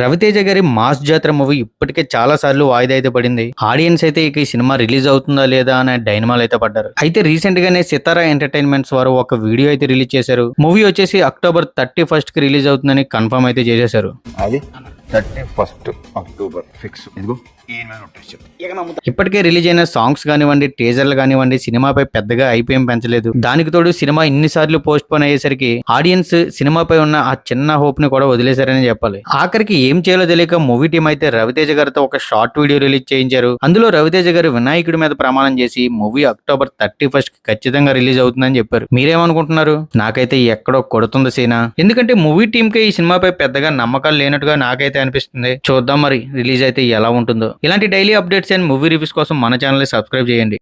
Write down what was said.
రవితేజ గారి మాస్ జాతర మూవీ ఇప్పటికే చాలా సార్లు వాయిదా అయితే పడింది. ఆడియన్స్ అయితే ఇక ఈ సినిమా రిలీజ్ అవుతుందా లేదా అనే డైనమాల్ అయితే పడ్డారు. అయితే రీసెంట్ గానే సితారా ఎంటర్టైన్మెంట్స్ వారు ఒక వీడియో అయితే రిలీజ్ చేశారు. మూవీ వచ్చేసి అక్టోబర్ థర్టీ ఫస్ట్కి రిలీజ్ అవుతుందని కన్ఫర్మ్ అయితే చేసేశారు. అది? Thirty first October fix. ఇదిగో. ఇప్పటికే రిలీజ్ అయిన సాంగ్స్ కానివ్వండి టీజర్లు కానివ్వండి సినిమాపై పెద్దగా ఐపీఎం పెంచలేదు. దానికి తోడు సినిమా ఇన్ని సార్లు పోస్ట్ పోన్ అయ్యేసరికి ఆడియన్స్ సినిమాపై ఉన్న ఆ చిన్న హోప్ని కూడా వదిలేశారని చెప్పాలి. ఆఖరికి ఏం చేయాలో తెలియక మూవీ టీం అయితే రవితేజ గారితో ఒక షార్ట్ వీడియో రిలీజ్ చేయించారు. అందులో రవితేజ గారు వినాయకుడి మీద ప్రమాణం చేసి మూవీ అక్టోబర్ థర్టీ ఫస్ట్కి ఖచ్చితంగా రిలీజ్ అవుతుందని చెప్పారు. మీరేమనుకుంటున్నారు? నాకైతే ఎక్కడో కొడుతుంది సీనా. ఎందుకంటే మూవీ టీం కి ఈ సినిమాపై పెద్దగా నమ్మకాలు లేనట్టుగా నాకైతే అనిపిస్తుంది. చూద్దాం మరి రిలీజ్ అయితే ఎలా ఉంటుందో. ఇలాంటి daily updates and movie reviews కోసం మన ఛానల్ సబ్స్క్రైబ్ చేయండి.